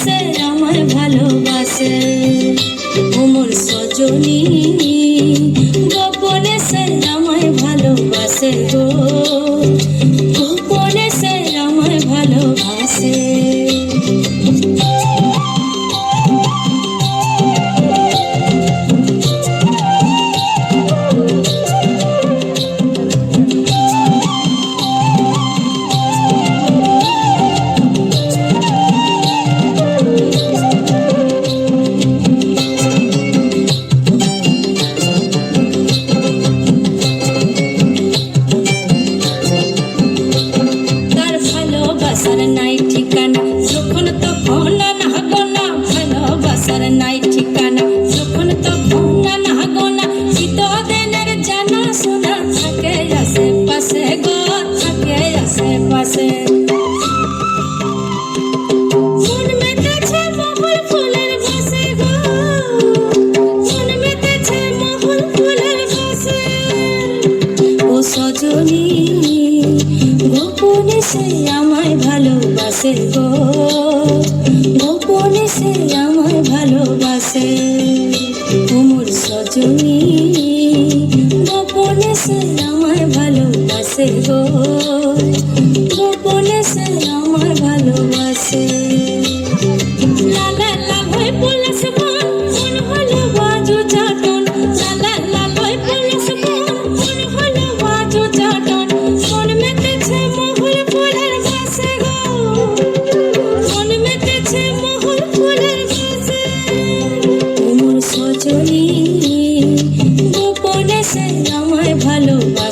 ভালোবাসে আমার ভালোবাসে। তখন না গোনা নাই ঠিকানা। যখন তখন না গোনা চিতদিনের জানা শোনা থাকে আশেপাশে গো, থাকে আশেপাশে। সজনী, গোপনে সে আমায় ভালোবাসে গো। সে আমার ভালোবাসে। ওমর সজনী গোপনে সে আমার ভালোবাসে গো।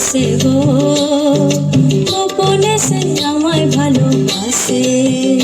আসে গো। গোপনে সে আমায় ভালোবাসে।